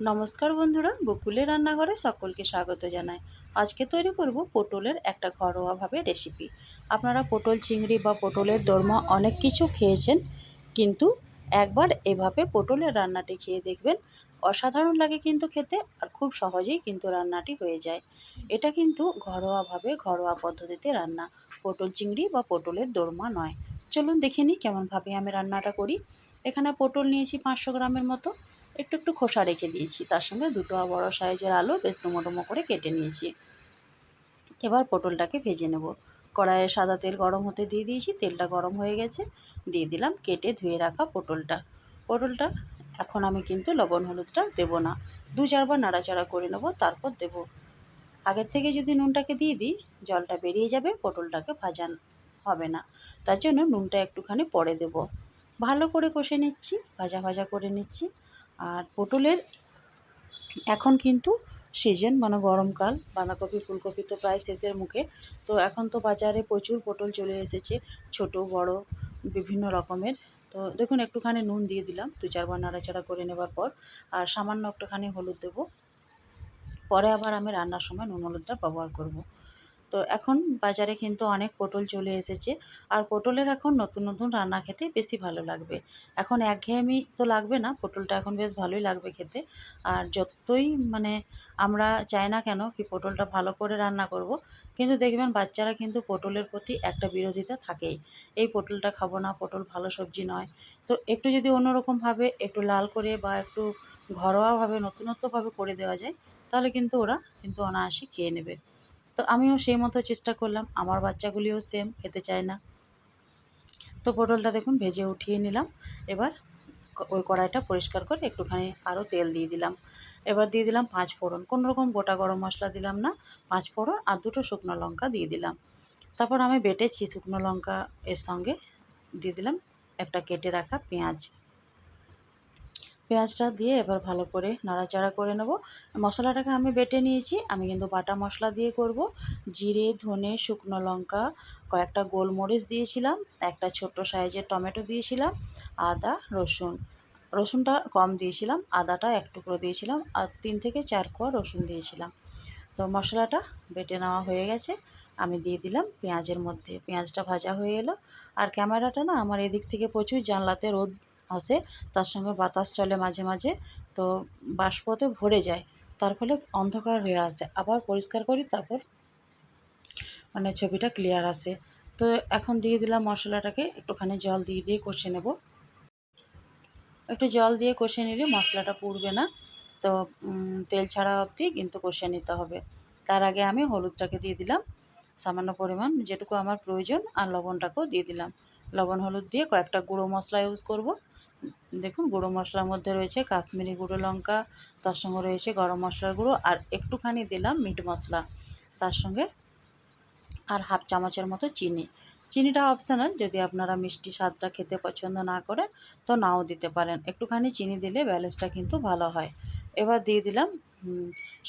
নমস্কার বন্ধুরা, বকুলের রান্নাঘরে সকলকে স্বাগত জানাই। আজকে তৈরি করব পটলের একটা ঘরোয়াভাবে রেসিপি আপনারা পটল চিংড়ি বা পটলের দোরমা অনেক কিছু খেয়েছেন, কিন্তু একবার এভাবে পটলের রান্নাটি খেয়ে দেখবেন। অসাধারণ লাগে কিন্তু খেতে আর খুব সহজেই কিন্তু রান্নাটি হয়ে যায়। এটা কিন্তু ঘরোয়াভাবে ঘরোয়া পদ্ধতিতে রান্না। পটল চিংড়ি বা পটলের দোরমা নয়। চলুন দেখে নিই কেমনভাবে আমি রান্নাটা করি। এখানে পটল নিয়েছি পাঁচশো গ্রামের মতো। একটু একটু খোসা রেখে দিয়েছি। তার সঙ্গে দুটো বড় সাইজের আলু বেশ ডুমো করে কেটে নিয়েছি। এবার পটলটাকে ভেজে নেব। কড়াইয়ে সাদা তেল গরম হতে দিয়ে দিয়েছি। তেলটা গরম হয়ে গেছে। দিয়ে দিলাম কেটে ধুয়ে রাখা পটলটা। পটলটা এখন আমি কিন্তু লবণ, হলুদটা দেবো না। দু চারবার নাড়াচাড়া করে নেব, তারপর দেব। আগের থেকে যদি নুনটাকে দিয়ে দিই, জলটা বেরিয়ে যাবে, পটলটাকে ভাজান হবে না। তার জন্য নুনটা একটুখানি পরে দেব। ভালো করে কষে নিচ্ছি, ভাজা ভাজা করে নিচ্ছি। আর পটলের এখন কিন্তু সিজন মানে গরমকাল, বাঁধাকপি, ফুলকপি তো প্রায় শেষের মুখে। তো এখন তো বাজারে প্রচুর পটল চলে এসেছে, ছোট, বড়, বিভিন্ন রকমের। তো দেখুন, একটুখানি নুন দিয়ে দিলাম, দু চারবার নাড়াচাড়া করে নেবার পর। আর সামান্য একটুখানি হলুদ দেবো। পরে আবার আমি রান্নার সময় নুন হলুদটা ব্যবহার করব। তো এখন বাজারে কিন্তু অনেক পটল চলে এসেছে। আর পটলের এখন নতুন নতুন রান্না খেতে বেশি ভালো লাগবে। এখন একঘেয়েমি তো লাগবে না, পটলটা এখন বেশ ভালোই লাগবে খেতে। আর যতই মানে আমরা চাই না কেন কি পটলটা ভালো করে রান্না করব, কিন্তু দেখবেন বাচ্চারা কিন্তু পটলের প্রতি একটা বিরোধিতা থাকেই। এই পটলটা খাব না, পটল ভালো সবজি নয়। তো একটু যদি অন্যরকমভাবে একটু লাল করে বা একটু ঘরোয়াভাবে নতুনত্বভাবে করে দেওয়া যায়, তাহলে কিন্তু ওরা কিন্তু অনায়াসে খেয়ে নেবে। তো আমিও সেই মতো চেষ্টা করলাম। আমার বাচ্চাগুলিও সেম খেতে চায় না। তো পটলটা দেখুন, ভেজে উঠিয়ে নিলাম। এবার ওই কড়াইটা পরিষ্কার করে একটুখানি আরও তেল দিয়ে দিলাম। এবার দিয়ে দিলাম পাঁচ ফোড়ন। কোনো রকম গোটা গরম মশলা দিলাম না। পাঁচ ফোড়ন আর দুটো শুকনো লঙ্কা দিয়ে দিলাম। তারপর আমি বেটেছি শুকনো লঙ্কা এর সঙ্গে। দিয়ে দিলাম একটা কেটে রাখা পেঁয়াজ। পেঁয়াজটা দিয়ে এবার ভালো করে নাড়াচাড়া করে নেব। মশলাটাকে আমি বেটে নিয়েছি। আমি কিন্তু বাটা মশলা দিয়ে করব। জিরে, ধনে, শুকনো লঙ্কা, কয়েকটা গোলমরিচ দিয়েছিলাম, একটা ছোট্ট সাইজের টমেটো দিয়েছিলাম, আদা, রসুন। রসুনটা কম দিয়েছিলাম, আদাটা এক টুকরো দিয়েছিলাম আর তিন থেকে চার কোয়া রসুন দিয়েছিলাম। তো মশলাটা বেটে নেওয়া হয়ে গেছে। আমি দিয়ে দিলাম পেঁয়াজের মধ্যে। পেঁয়াজটা ভাজা হয়ে এলো। আর ক্যামেরাটা না আমার এদিক থেকে প্রচুর জানলাতে রোদ আসে তার সঙ্গে বাতাস চলে মাঝে মাঝে, তো বাষ্পতে ভরে যায়। তার ফলে অন্ধকার হয়ে আসে। আবার পরিষ্কার করি, তারপর মানে ছবিটা ক্লিয়ার আসে। তো এখন দিয়ে দিলাম মশলাটাকে, একটুখানি জল দিয়ে দিয়ে কষে নেব। একটু জল দিয়ে কষে নিলে মশলাটা পুড়বে না। তো তেল ছাড়া অবধি কিন্তু কষে নিতে হবে। তার আগে আমি হলুদটাকে দিয়ে দিলাম। সামান্য পরিমাণ যেটুকু আমার প্রয়োজন, আর লবণটাকেও দিয়ে দিলাম। লবণ, হলুদ দিয়ে কয়েকটা গুঁড়ো মশলা ইউজ করব। দেখুন, গুঁড়ো মশলার মধ্যে রয়েছে কাশ্মীরি গুঁড়ো লঙ্কা, তার সঙ্গে রয়েছে গরম মশলার গুঁড়ো, আর একটুখানি দিলাম মিট মশলা, তার সঙ্গে আর হাফ চামচের মতো চিনি। চিনিটা অপশনাল যদি আপনারা মিষ্টি স্বাদটা খেতে পছন্দ না করেন, তো নাও দিতে পারেন। একটুখানি চিনি দিলে ব্যালেন্সটা কিন্তু ভালো হয়। এবার দিয়ে দিলাম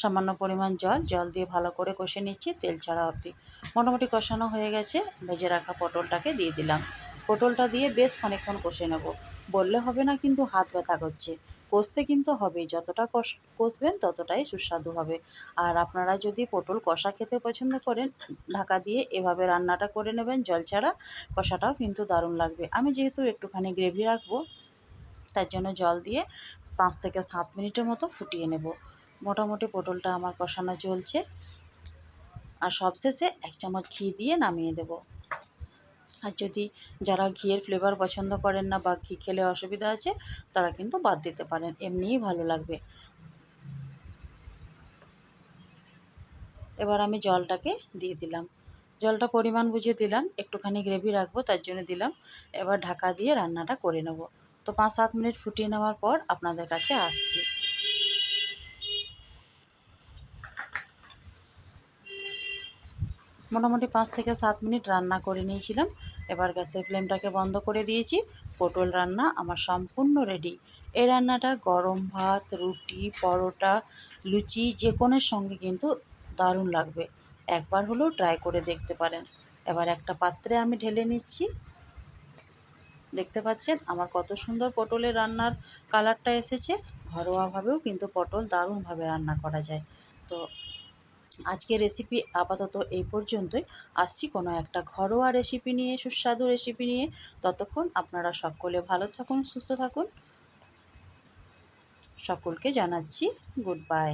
সামান্য পরিমাণ জল। জল দিয়ে ভালো করে কষে নিচ্ছি, তেল ছাড়া অবধি। মোটামুটি কষানো হয়ে গেছে, ভেজে রাখা পটলটাকে দিয়ে দিলাম। পটলটা দিয়ে বেশ খানিকক্ষণ কষে নেব। বললে হবে না কিন্তু হাত ব্যথা করছে। কষতে কিন্তু হবেই, যতটা কষ, কষবেন ততটাই সুস্বাদু হবে। আর আপনারা যদি পটল কষা খেতে পছন্দ করেন, ঢাকা দিয়ে এভাবে রান্নাটা করে নেবেন, জল ছাড়া কষাটাও কিন্তু দারুণ লাগবে। আমি যেহেতু একটুখানি গ্রেভি রাখব, তার জন্য জল দিয়ে পাঁচ থেকে সাত মিনিটের মতো ফুটিয়ে নেব। মোটামুটি পটলটা আমার কষানো চলছে। আর সবশেষে এক চামচ ঘি দিয়ে নামিয়ে দেবো। আর যদি যারা ঘিয়ের ফ্লেভার পছন্দ করেন না বা ঘি খেলে অসুবিধা আছে, তারা কিন্তু বাদ দিতে পারেন, এমনিই ভালো লাগবে। এবার আমি জলটাকে দিয়ে দিলাম। জলটা পরিমাণ বুঝে দিলাম, একটুখানি গ্রেভি রাখব, তার জন্য দিলাম। এবার ঢাকা দিয়ে রান্নাটা করে নেব। তো পাঁচ সাত মিনিট ফুটিয়ে নেওয়ার পর আপনাদের কাছে আসছি। মোটামুটি পাঁচ থেকে সাত মিনিট রান্না করে নিয়েছিলাম। এবার গ্যাসের ফ্লেমটাকে বন্ধ করে দিয়েছি। পটল রান্না আমার সম্পূর্ণ রেডি এই রান্নাটা গরম ভাত, রুটি, পরোটা, লুচি যে কোনোর সঙ্গে কিন্তু দারুণ লাগবে। একবার হলেও ট্রাই করে দেখতে পারেন। এবার একটা পাত্রে আমি ঢেলে নিচ্ছি। দেখতে পাচ্ছেন আমার কত সুন্দর পটলের রান্নার কালারটা এসেছে। ঘরোয়াভাবেও কিন্তু পটল দারুণভাবে রান্না করা যায়। তো আজকের রেসিপি আপাতত এই পর্যন্তই। আসছি কোনো একটা ঘরোয়া রেসিপি নিয়ে, সুস্বাদু রেসিপি নিয়ে। ততক্ষণ আপনারা সকলে ভালো থাকুন, সুস্থ থাকুন। সকলকে জানাচ্ছি গুড বাই